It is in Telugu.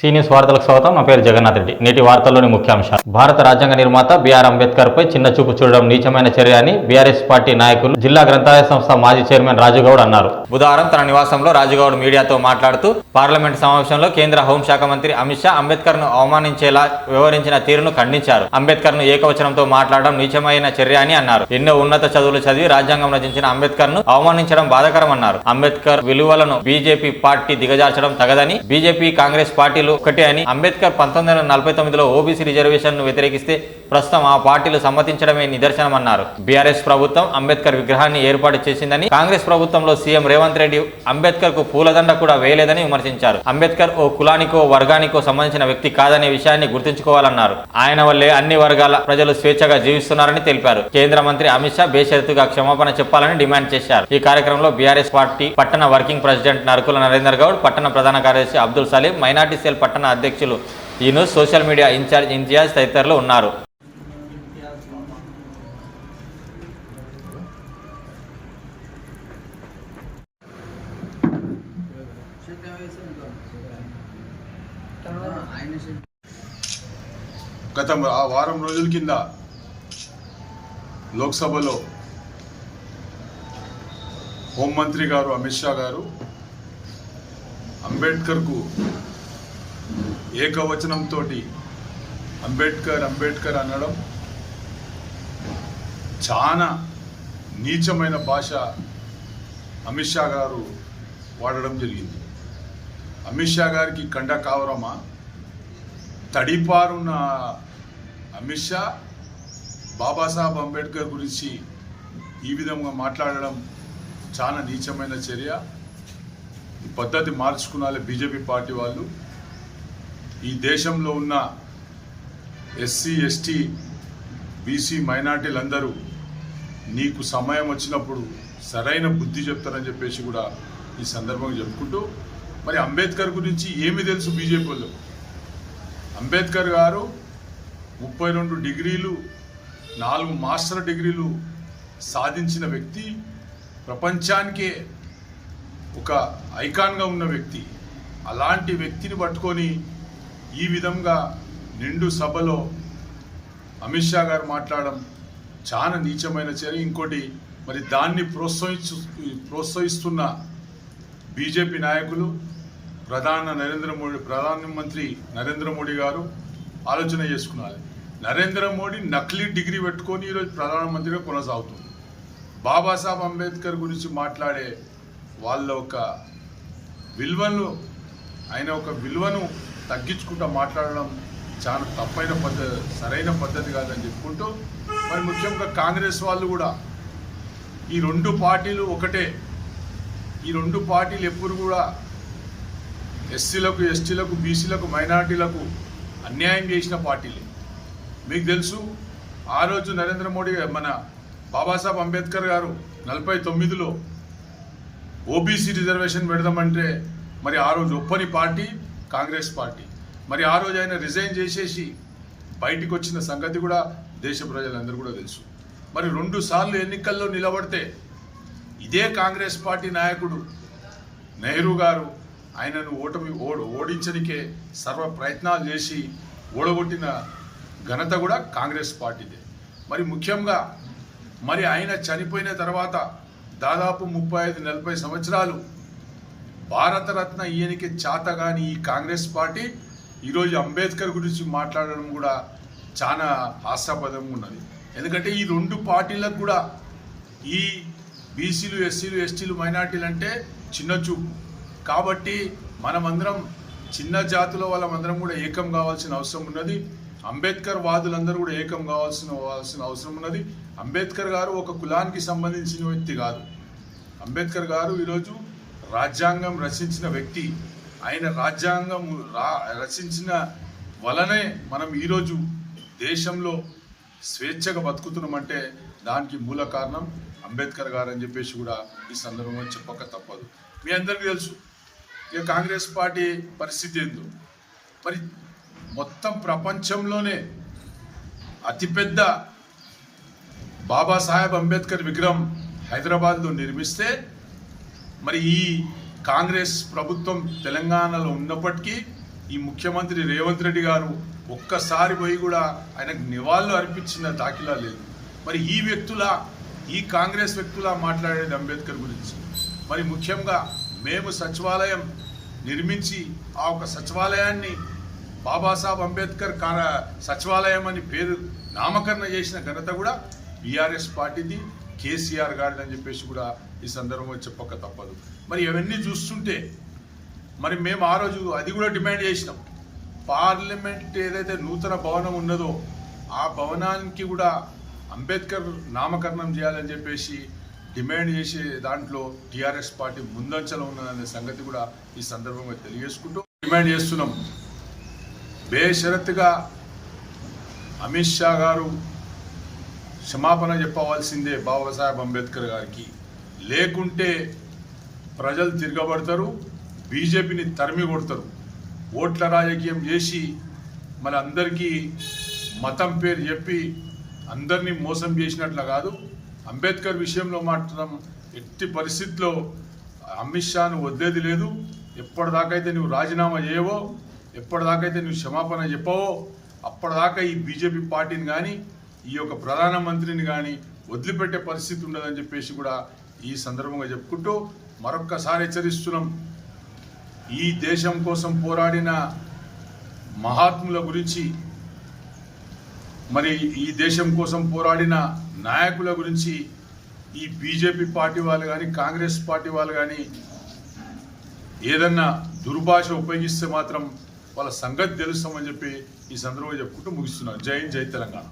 సీ న్యూస్ వార్తలకు స్వాగతం. నా పేరు జగన్నాథ్ రెడ్డి. నేటి వార్తల్లోని ముఖ్యాంశాలు. భారత రాజ్యాంగ నిర్మాత బిఆర్ అంబేద్కర్ పై చిన్న చూపు చూడడం నీచమైన చర్య అని బీఆర్ఎస్ పార్టీ నాయకులు జిల్లా గ్రంథాలయ సంస్థ మాజీ చైర్మన్ రాజుగౌడ్ అన్నారు. బుధవారం తన నివాసంలో రాజుగౌడ్ మీడియాతో మాట్లాడుతూ పార్లమెంట్ సమావేశంలో కేంద్ర హోంశాఖ మంత్రి అమిత్ షా అంబేద్కర్ను అవమానించేలా వ్యవహరించిన తీరును ఖండించారు. అంబేద్కర్ను ఏకవచనంతో మాట్లాడడం నీచమైన చర్య అని అన్నారు. ఎన్నో ఉన్నత చదువులు చదివి రాజ్యాంగం రచించిన అంబేద్కర్ను అవమానించడం బాధాకరం అన్నారు అంబేద్కర్ విలువలను బీజేపీ పార్టీ దిగజార్చడం తగదని బీజేపీ కాంగ్రెస్ పార్టీలు ఒకటి అని అంబేద్కర్ పంతొమ్మిది వందల నలభై తొమ్మిదిలో ఓబీసీ రిజర్వేషన్ వ్యతిరేకిస్తే ప్రస్తుతం ఆ పార్టీలు సమ్మతించడమే నిదర్శనమన్నారు. బీఆర్ఎస్ ప్రభుత్వం అంబేద్కర్ విగ్రహాన్ని ఏర్పాటు చేసిందని కాంగ్రెస్ ప్రభుత్వంలో సీఎం రేవంత్ రెడ్డి అంబేద్కర్కు పూలదండ కూడా వేయలేదని విమర్శించారు. అంబేద్కర్ ఓ కులానికో వర్గానికో సంబంధించిన వ్యక్తి కాదనే విషయాన్ని గుర్తుంచుకోవాలన్నారు. ఆయన వల్లే అన్ని వర్గాల ప్రజలు స్వేచ్ఛగా జీవిస్తున్నారని తెలిపారు. కేంద్ర మంత్రి అమిత్ షా బేషరతుగా క్షమాపణ చెప్పాలని డిమాండ్ చేశారు. ఈ కార్యక్రమంలో బీఆర్ఎస్ పార్టీ పట్టణ వర్కింగ్ ప్రెసిడెంట్ నరకుల నరేందర్ గౌడ్ పట్టణ ప్రధాన కార్యదర్శి అబ్దుల్ సలీం మైనార్టీ సెల్ పట్టణ అధ్యక్షులు ఈను సోషల్ మీడియా ఇన్ఛార్జ్ ఇంతియాజ్ తదితరులు ఉన్నారు. గత ఆ వారం రోజుల కింద లోక్సభలో హోంమంత్రి గారు అమిత్ షా గారు అంబేద్కర్కు ఏకవచనంతో అంబేద్కర్ అంబేద్కర్ అనడం చాలా నీచమైన భాష అమిత్ షా గారు వాడడం జరిగింది. అమిత్ షా గారికి కండ కావరమా? తడిపారున్న అమిత్ షా బాబాసాహెబ్ అంబేద్కర్ గురించి ఈ విధంగా మాట్లాడడం చాలా నీచమైన చర్య. ఈ పద్ధతి మార్చుకున్నాలి బీజేపీ పార్టీ వాళ్ళు. ఈ దేశంలో ఉన్న ఎస్సీ ఎస్టీ బీసీ మైనార్టీలందరూ నీకు సమయం వచ్చినప్పుడు సరైన బుద్ధి చెప్తారని చెప్పేసి కూడా ఈ సందర్భంగా చెప్పుకుంటూ మరి అంబేద్కర్ గురించి ఏమి తెలుసు బీజేపీ వాళ్ళు? అంబేద్కర్ గారు ముప్పై రెండు డిగ్రీలు నాలుగు మాస్టర్ డిగ్రీలు సాధించిన వ్యక్తి ప్రపంచానికే ఒక ఐకాన్గా ఉన్న వ్యక్తి. అలాంటి వ్యక్తిని పట్టుకొని ఈ విధంగా నిండు సభలో అమిత్ షా గారు మాట్లాడడం చాలా నీచమైన చర్య. ఇంకోటి మరి దాన్ని ప్రోత్సహించు ప్రోత్సహిస్తున్న బీజేపీ నాయకులు ప్రధాన నరేంద్ర మోడీ ప్రధానమంత్రి నరేంద్ర మోడీ గారు ఆలోచన చేసుకున్నారు. నరేంద్ర మోడీ నకిలీ డిగ్రీ పెట్టుకొని ఈరోజు ప్రధానమంత్రిగా కొనసాగుతుంది. బాబాసాహెబ్ అంబేద్కర్ గురించి మాట్లాడే వాళ్ళ ఒక విలువను ఆయన ఒక విలువను తగ్గించుకుంటూ మాట్లాడడం చాలా తప్పైన పద్ధతి సరైన పద్ధతి కాదని చెప్పుకుంటూ మరి ముఖ్యంగా కాంగ్రెస్ వాళ్ళు కూడా ఈ రెండు పార్టీలు ఒకటే. ఈ రెండు పార్టీలు ఎప్పుడు కూడా ఎస్సీలకు ఎస్టీలకు బీసీలకు మైనార్టీలకు అన్యాయం చేసిన పార్టీలే. మీకు తెలుసు ఆ రోజు నరేంద్ర మోడీ మన బాబాసాహెబ్ అంబేద్కర్ గారు నలభై తొమ్మిదిలో ఓబీసీ రిజర్వేషన్ పెడదామంటే మరి ఆ రోజు ఒప్పని పార్టీ కాంగ్రెస్ పార్టీ. మరి ఆ రోజు ఆయన రిజైన్ చేసేసి బయటకు వచ్చిన సంగతి కూడా దేశ ప్రజలందరూ కూడా తెలుసు. మరి రెండు సార్లు ఎన్నికల్లో నిలబడితే ఇదే కాంగ్రెస్ పార్టీ నాయకుడు నెహ్రూ గారు ఆయనను ఓటమి ఓడ ఓడించనికే సర్వ ప్రయత్నాలు చేసి ఓడగొట్టిన ఘనత కూడా కాంగ్రెస్ పార్టీదే. మరి ముఖ్యంగా మరి ఆయన చనిపోయిన తర్వాత దాదాపు ముప్పై ఐదు నలభై సంవత్సరాలు భారతరత్న ఈయనకి చాతగాని ఈ కాంగ్రెస్ పార్టీ ఈరోజు అంబేద్కర్ గురించి మాట్లాడడం కూడా చాలా హాస్యాపదంగా ఉన్నది. ఎందుకంటే ఈ రెండు పార్టీలకు కూడా ఈ బీసీలు ఎస్సీలు ఎస్టీలు మైనార్టీలు అంటే చిన్న చూపు. కాబట్టి మనమందరం చిన్న జాతుల వాళ్ళమందరం కూడా ఏకం కావాల్సిన అవసరం ఉన్నది. అంబేద్కర్ వాదులందరూ కూడా ఏకం కావాల్సిన కావాల్సిన అవసరం ఉన్నది. అంబేద్కర్ గారు ఒక కులానికి సంబంధించిన వ్యక్తి కాదు. అంబేద్కర్ గారు ఈరోజు రాజ్యాంగం రచించిన వ్యక్తి. ఆయన రాజ్యాంగం రా రచించిన వలనే మనం ఈరోజు దేశంలో స్వేచ్ఛగా బతుకుతున్నామంటే దానికి మూల కారణం అంబేద్కర్ గారు అని చెప్పేసి కూడా ఈ సందర్భంగా చెప్పక తప్పదు. మీ అందరికీ తెలుసు ఇక కాంగ్రెస్ పార్టీ పరిస్థితి ఏందో? మరి మొత్తం ప్రపంచంలోనే అతిపెద్ద బాబాసాహెబ్ అంబేద్కర్ విగ్రహం హైదరాబాద్లో నిర్మిస్తే మరి ఈ కాంగ్రెస్ ప్రభుత్వం తెలంగాణలో ఉన్నప్పటికీ ఈ ముఖ్యమంత్రి రేవంత్ రెడ్డి గారు ఒక్కసారి పోయి కూడా ఆయనకు నివాళులు అర్పించిన దాఖలా లేదు మరి ఈ వ్యక్తుల ఈ కాంగ్రెస్ వ్యక్తుల మాట్లాడేది అంబేద్కర్ గురించి. మరి ముఖ్యంగా మేము సచివాలయం నిర్మించి ఆ ఒక సచివాలయాన్ని బాబాసాహెబ్ అంబేద్కర్ కార సచివాలయం అని పేరు నామకరణ చేసిన ఘనత కూడా బీఆర్ఎస్ పార్టీది కేసీఆర్ గారిది అని చెప్పేసి కూడా ఈ సందర్భంగా చెప్పక తప్పదు. మరి ఇవన్నీ చూస్తుంటే మరి మేము ఆ రోజు అది కూడా డిమాండ్ చేసినాం. పార్లమెంట్ ఏదైతే నూతన భవనం ఉన్నదో ఆ భవనానికి కూడా అంబేద్కర్ నామకరణం చేయాలని చెప్పేసి డిమాండ్ చేసే దాంట్లో టీఆర్ఎస్ పార్టీ ముందంచలో ఉన్నదనే సంగతి కూడా ఈ సందర్భంగా తెలియజేసుకుంటూ డిమాండ్ చేస్తున్నాం. బేషరత్తుగా అమిత్ షా గారు క్షమాపణ చెప్పవలసిందే బాబాసాహెబ్ అంబేద్కర్ గారికి. లేకుంటే ప్రజలు తిరగబడతారు బీజేపీని తరిమి కొడతారు ఓట్ల రాజకీయం చేసి మన అందరికీ మతం పేరు చెప్పి అందరినీ మోసం చేసినట్లు కాదు. అంబేద్కర్ విషయంలో మాత్రం ఎట్టి పరిస్థితిలో అమిత్ షాను వద్దేది లేదు. ఎప్పటిదాకైతే నువ్వు రాజీనామా చేయవో ఎప్పటిదాకైతే నువ్వు క్షమాపణ చెప్పవో అప్పటిదాకా ఈ బీజేపీ పార్టీని కానీ ఈ యొక్క ప్రధానమంత్రిని కానీ వదిలిపెట్టే పరిస్థితి ఉండదని చెప్పేసి కూడా ఈ సందర్భంగా చెప్పుకుంటూ మరొక్కసారి హెచ్చరిస్తున్నాం. ఈ దేశం కోసం పోరాడిన మహాత్ముల గురించి మరి ఈ దేశం కోసం పోరాడిన నాయకుల గురించి ఈ బీజేపీ పార్టీ వాళ్ళు కానీ కాంగ్రెస్ పార్టీ వాళ్ళు కానీ ఏదన్నా దుర్భాష ఉపయోగిస్తే మాత్రం వాళ్ళ సంగతి తెలుస్తామని చెప్పి ఈ సందర్భంగా చెప్పుకుంటూ ముగిస్తున్నారు జై జై తెలంగాణ.